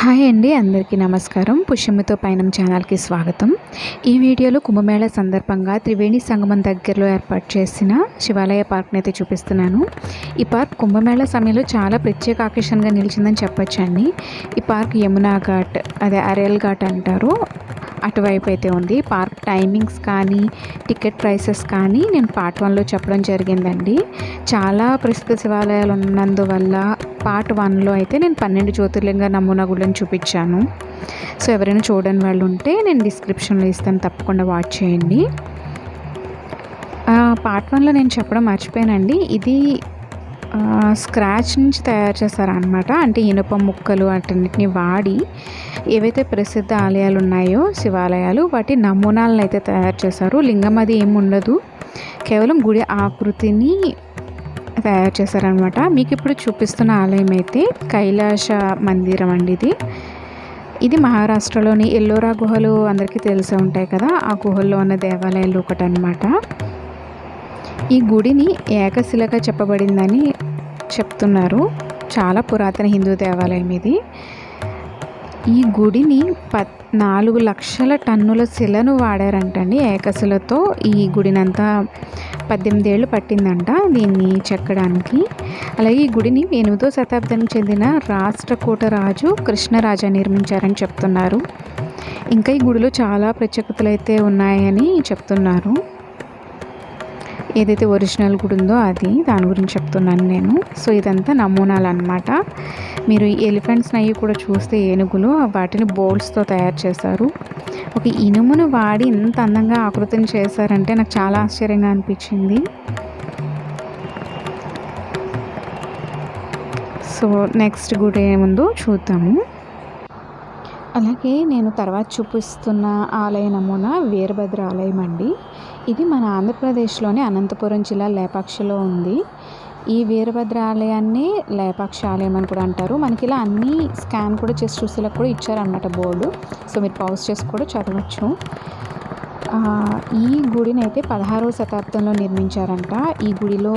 Hi అండి అందరికీ నమస్కారం. పుష్యమితో పయనం ఛానల్కి స్వాగతం. ఈ వీడియోలో కుంభమేళ సందర్భంగా త్రివేణి సంగమం దగ్గరలో ఏర్పాటు చేసిన శివాలయ పార్క్ని అయితే చూపిస్తున్నాను. ఈ పార్క్ కుంభమేళ సమయంలో చాలా ప్రత్యేక ఆకర్షణగా నిలిచిందని చెప్పొచ్చండి. ఈ పార్క్ యమునా ఘాట్ అదే అరేల్ ఘాట్ అంటారు. అటువైపు అయితే ఉంది. పార్క్ టైమింగ్స్ కానీ టికెట్ ప్రైసెస్ కానీ నేను పార్ట్ వన్లో చెప్పడం జరిగిందండి. చాలా ప్రసిద్ధ శివాలయాలు ఉన్నందువల్ల పార్ట్ వన్లో అయితే నేను పన్నెండు జ్యోతిర్లింగ నమూనా గుళ్ళని చూపించాను. సో ఎవరైనా చూడని వాళ్ళు ఉంటే నేను డిస్క్రిప్షన్లో ఇస్తాను. తప్పకుండా వాచ్ చేయండి. పార్ట్ వన్లో నేను చెప్పడం మర్చిపోయానండి. ఇది స్క్రాచ్ నుంచి తయారు చేస్తారనమాట అంటే ఇనుప ముక్కలు వాటన్నిటిని వాడి ఏవైతే ప్రసిద్ధ ఆలయాలు ఉన్నాయో శివాలయాలు వాటి నమూనాలను అయితే తయారు చేశారు లింగం అది ఏమి ఉండదు. కేవలం గుడి ఆకృతిని తయారు చేశారనమాట మీకు ఇప్పుడు చూపిస్తున్న ఆలయం అయితే కైలాస మందిరం అండి ఇది. ఇది మహారాష్ట్రలోని ఎల్లోరా గుహలు అందరికీ తెలిసే ఉంటాయి కదా. ఆ గుహల్లో ఉన్న దేవాలయాలు ఒకటనమాట అనమాట ఈ గుడిని ఏకశిలగా చెప్పబడిందని చెప్తున్నారు. చాలా పురాతన హిందూ దేవాలయం ఇది. ఈ గుడిని పద్ నాలుగు లక్షల టన్నుల శిలను వాడారంటండి ఏకశిలతో. ఈ గుడినంతా పద్దెనిమిది ఏళ్ళు పట్టిందంట దీన్ని చెక్కడానికి. అలాగే ఈ గుడిని ఎనిమిదో శతాబ్దానికి చెందిన రాష్ట్రకూట రాజు కృష్ణరాజా నిర్మించారని చెప్తున్నారు. ఇంకా ఈ గుడిలో చాలా ప్రత్యేకతలు అయితే ఉన్నాయని చెప్తున్నారు. ఏదైతే ఒరిజినల్ గుడి ఉందో అది దాని గురించి చెప్తున్నాను నేను. సో ఇదంతా నమూనాలు అనమాట మీరు ఈ ఎలిఫెంట్స్ అవి కూడా చూస్తే ఏనుగులు వాటిని బోల్డ్స్తో తయారు చేశారు. ఒక ఇనుమును వాడి ఇంత అందంగా ఆకృతిని చేశారంటే నాకు చాలా ఆశ్చర్యంగా అనిపించింది. సో నెక్స్ట్ గుడి ఏముందో చూద్దాము. అలాగే నేను తర్వాత చూపిస్తున్న ఆలయ నమూనా వీరభద్ర ఆలయం అండి. ఇది మన ఆంధ్రప్రదేశ్లోని అనంతపురం జిల్లా లేపాక్షిలో ఉంది. ఈ వీరభద్ర ఆలయాన్ని లేపాక్షి ఆలయం అని కూడా అంటారు. మనకి ఇలా అన్ని స్కాన్ కూడా చేసి చూసేలా కూడా ఇచ్చారన్నమాట బోర్డు. సో మీరు పౌస్ చేసి కూడా చదవచ్చు. ఈ గుడిని అయితే పదహారవ శతాబ్దంలో నిర్మించారంట. ఈ గుడిలో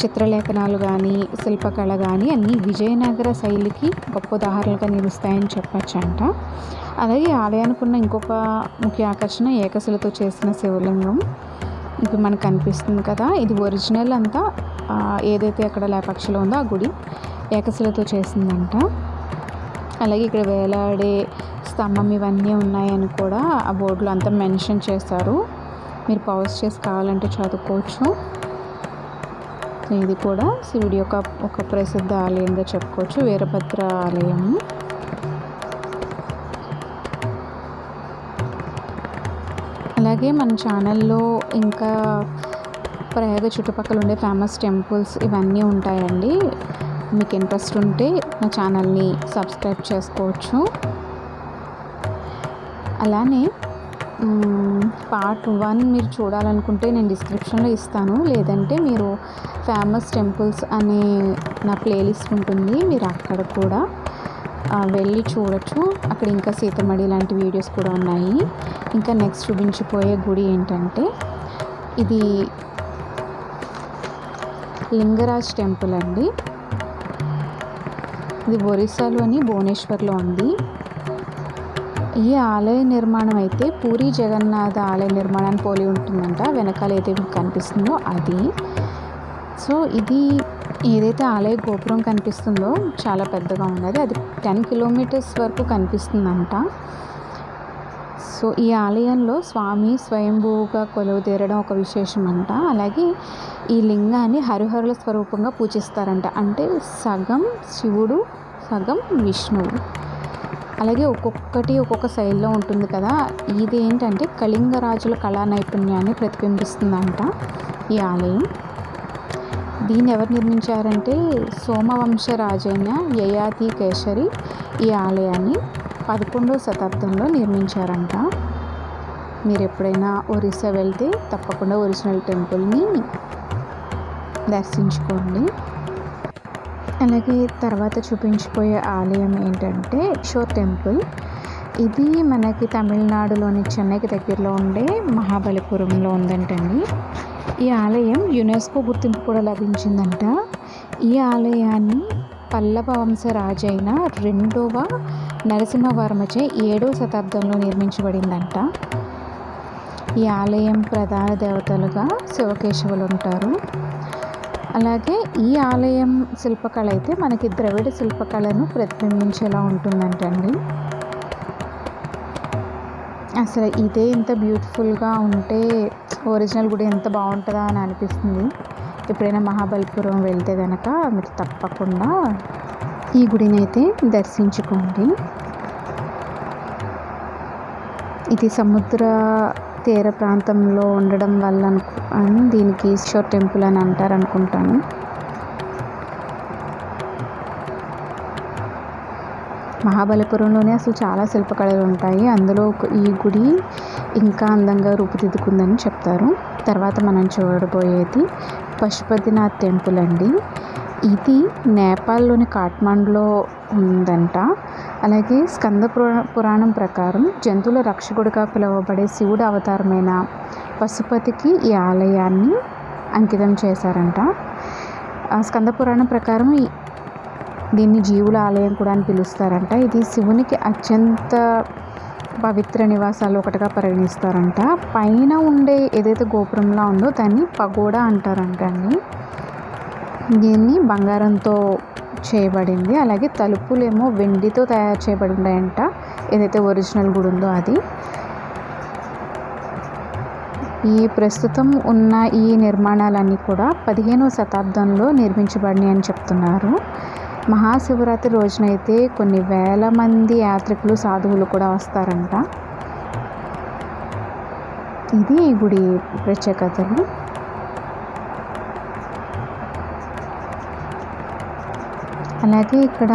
చిత్రలేఖనాలు కానీ శిల్పకళ కానీ అన్నీ విజయనగర శైలికి గొప్ప ఉదాహరణలుగా నిలుస్తాయని చెప్పచ్చంట. అలాగే ఆలయానికి ఉన్న ఇంకొక ముఖ్య ఆకర్షణ ఏకశిలతో చేసిన శివలింగం ఇది మనకు కనిపిస్తుంది కదా. ఇది ఒరిజినల్ అంతా ఏదైతే అక్కడ లేపక్షలో ఉందో ఆ గుడి ఏకశిలతో చేసిందంట. అలాగే ఇక్కడ వేలాడే స్తంభం ఇవన్నీ ఉన్నాయని కూడా ఆ బోర్డులో అంతా మెన్షన్ చేశారు. మీరు పౌస్ చేసి కావాలంటే చదువుకోవచ్చు. ఇది కూడా శివుడి యొక్క ఒక ప్రసిద్ధ ఆలయంగా చెప్పుకోవచ్చు వీరభద్ర ఆలయము. అలాగే మన ఛానల్లో ఇంకా ప్రయాగ చుట్టుపక్కల ఉండే ఫేమస్ టెంపుల్స్ ఇవన్నీ ఉంటాయండి. మీకు ఇంట్రెస్ట్ ఉంటే నా ఛానల్ని సబ్స్క్రైబ్ చేసుకోవచ్చు. అలానే పార్ట్ వన్ మీరు చూడాలనుకుంటే నేను డిస్క్రిప్షన్లో ఇస్తాను. లేదంటే మీరు ఫేమస్ టెంపుల్స్ అనే నా ప్లేలిస్ట్ ఉంటుంది. మీరు అక్కడ కూడా వెళ్ళి చూడొచ్చు. అక్కడ ఇంకా సీతమడి లాంటి వీడియోస్ కూడా ఉన్నాయి. ఇంకా నెక్స్ట్ చూపించిపోయే గుడి ఏంటంటే ఇది లింగరాజ్ టెంపుల్ అండి. ఇది ఒరిస్సాలోని భువనేశ్వర్లో ఉంది. ఈ ఆలయ నిర్మాణం అయితే పూరి జగన్నాథ ఆలయ నిర్మాణాన్ని పోలి ఉంటుందంట. వెనకాల ఏదైతే కనిపిస్తుందో అది. సో ఇది ఏదైతే ఆలయ గోపురం కనిపిస్తుందో చాలా పెద్దగా ఉన్నది. అది టెన్ కిలోమీటర్స్ వరకు కనిపిస్తుందంట. సో ఈ ఆలయంలో స్వామి స్వయంభూగా కొలువు తీరడం ఒక విశేషం అంట అలాగే ఈ లింగాన్ని హరిహరుల స్వరూపంగా పూజిస్తారంట. అంటే సగం శివుడు సగం విష్ణువు. అలాగే ఒక్కొక్కటి ఒక్కొక్క శైలిలో ఉంటుంది కదా. ఇది ఏంటంటే కళింగ రాజుల కళా నైపుణ్యాన్ని ప్రతిబింబిస్తుందంట ఈ ఆలయం. దీన్ని ఎవరు నిర్మించారంటే సోమవంశ రాజైన యయాతి కేసరి ఈ ఆలయాన్ని పదకొండవ శతాబ్దంలో నిర్మించారంట. మీరు ఎప్పుడైనా ఒరిస్సా వెళ్తే తప్పకుండా ఒరిజినల్ టెంపుల్ని దర్శించుకోండి. అలాగే తర్వాత చూపించిపోయే ఆలయం ఏంటంటే షోర్ టెంపుల్. ఇది మనకి తమిళనాడులోని చెన్నైకి దగ్గరలో ఉండే మహాబలిపురంలో ఉందంటండి. ఈ ఆలయం యునెస్కో గుర్తింపు కూడా లభించిందంట. ఈ ఆలయాన్ని పల్లవ వంశ రాజైన రెండవ నరసింహవర్మచే ఏడవ శతాబ్దంలో నిర్మించబడిందంట. ఈ ఆలయం ప్రధాన దేవతలుగా శివకేశవులు ఉంటారు. అలాగే ఈ ఆలయం శిల్పకళ అయితే మనకి ద్రవిడ శిల్పకళను ప్రతిబింబించేలా ఉంటుందంటండి. అసలు ఇదే ఇంత బ్యూటిఫుల్గా ఉంటే ఒరిజినల్ గుడి ఎంత బాగుంటుందా అని అనిపిస్తుంది. ఎప్పుడైనా మహాబలిపురం వెళ్తే కనుక మీరు తప్పకుండా ఈ గుడిని అయితే దర్శించుకోండి. ఇది సముద్ర తీర ప్రాంతంలో ఉండడం వల్ల అని దీనికి ఈశ్వర్ టెంపుల్ అని అంటారు అనుకుంటాను మహాబలిపురంలోనే అసలు చాలా శిల్పకళలు ఉంటాయి. అందులో ఈ గుడి ఇంకా అందంగా రూపుదిద్దుకుందని చెప్తారు. తర్వాత మనం చూడబోయేది పశుపతినాథ్ టెంపుల్ అండి. ఇది నేపాల్లోని కాఠ్మండ్లో ఉందంట. అలాగే స్కంద పురా పురాణం ప్రకారం జంతువుల రక్షకుడిగా పిలువబడే శివుడు అవతారమైన పశుపతికి ఈ ఆలయాన్ని అంకితం చేశారంట. ఆ స్కంద పురాణం ప్రకారం దీన్ని జీవుల ఆలయం కూడా అని పిలుస్తారంట. ఇది శివునికి అత్యంత పవిత్ర నివాసాలు ఒకటిగా పరిగణిస్తారంట. పైన ఉండే ఏదైతే గోపురంలా ఉందో దాన్ని పగోడా అంటారంట అండి. దీన్ని బంగారంతో చేయబడింది. అలాగే తలుపులేమో వెండితో తయారు చేయబడి ఉన్నాయంట ఏదైతే ఒరిజినల్ గుడి ఉందో అది. ఈ ప్రస్తుతం ఉన్న ఈ నిర్మాణాలన్నీ కూడా పదిహేనవ శతాబ్దంలో నిర్మించబడినాయి అని చెప్తున్నారు. మహాశివరాత్రి రోజునైతే కొన్ని వేల మంది యాత్రికులు సాధువులు కూడా వస్తారంట. ఇది ఈ గుడి ప్రత్యేకతలు. అలాగే ఇక్కడ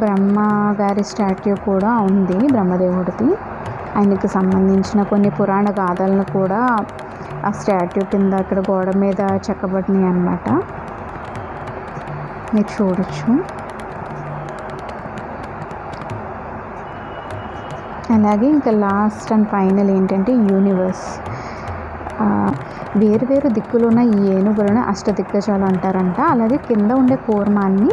బ్రహ్మ గారి స్టాట్యూ కూడా ఉంది బ్రహ్మదేవుడిది. ఆయనకి సంబంధించిన కొన్ని పురాణ గాథలను కూడా ఆ స్టాట్యూ కింద అక్కడ గోడ మీద చెక్కబడినాయి అన్నమాట. మీరు చూడొచ్చు. అలాగే ఇంకా లాస్ట్ అండ్ ఫైనల్ ఏంటంటే యూనివర్స్. వేరు వేరు దిక్కులు ఉన్న ఈ ఏనుగులను అష్టదిగ్గజాలు అంటారంట. అలాగే కింద ఉండే కూర్మాన్ని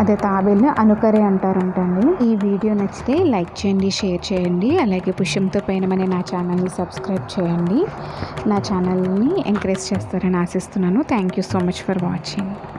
అదే తాబేల్ని అనుకరే అంటారంటండి. ఈ వీడియో నచ్చితే లైక్ చేయండి షేర్ చేయండి. అలాగే పుష్యంతో పైన నా ఛానల్ని సబ్స్క్రైబ్ చేయండి. నా ఛానల్ని ఎంకరేజ్ చేస్తారని ఆశిస్తున్నాను. Thank you so much for watching.